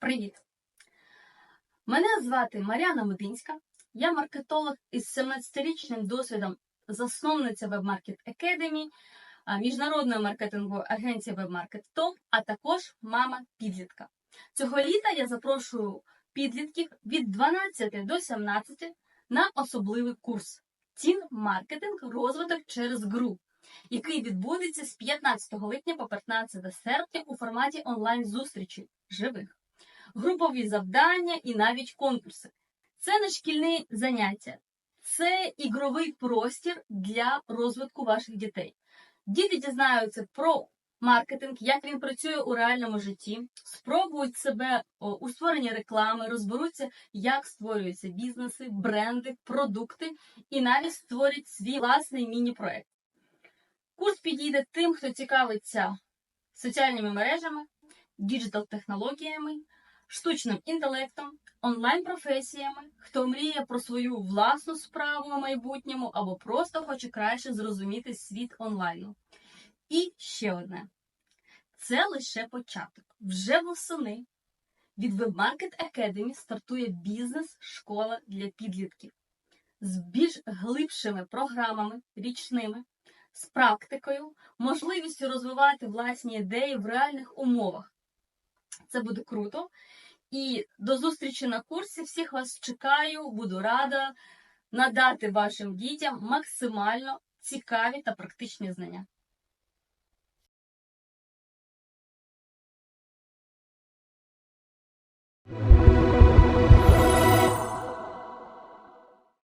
Привіт! Мене звати Мар'яна Мединська. Я маркетолог із 17-річним досвідом, засновниця WebMarket Academy, міжнародної маркетингової агенції WebMarket Top, а також мама підлітка. Цього літа я запрошую підлітків від 12 до 17 на особливий курс Тін маркетинг розвиток через гру, який відбудеться з 15 липня по 15 серпня у форматі онлайн-зустрічі живих, групові завдання і навіть конкурси. Це не шкільні заняття, це ігровий простір для розвитку ваших дітей. Діти дізнаються про маркетинг, як він працює у реальному житті, спробують себе у створенні реклами, розберуться, як створюються бізнеси, бренди, продукти і навіть створять свій власний міні-проект. Курс підійде тим, хто цікавиться соціальними мережами, діджитал-технологіями, штучним інтелектом, онлайн-професіями, хто мріє про свою власну справу у майбутньому або просто хоче краще зрозуміти світ онлайну. І ще одне: це лише початок. Вже восени від WebMarket Academy стартує бізнес-школа для підлітків з більш глибшими програмами річними, з практикою, можливістю розвивати власні ідеї в реальних умовах. Це буде круто. І до зустрічі на курсі. Всіх вас чекаю, буду рада надати вашим дітям максимально цікаві та практичні знання. Thank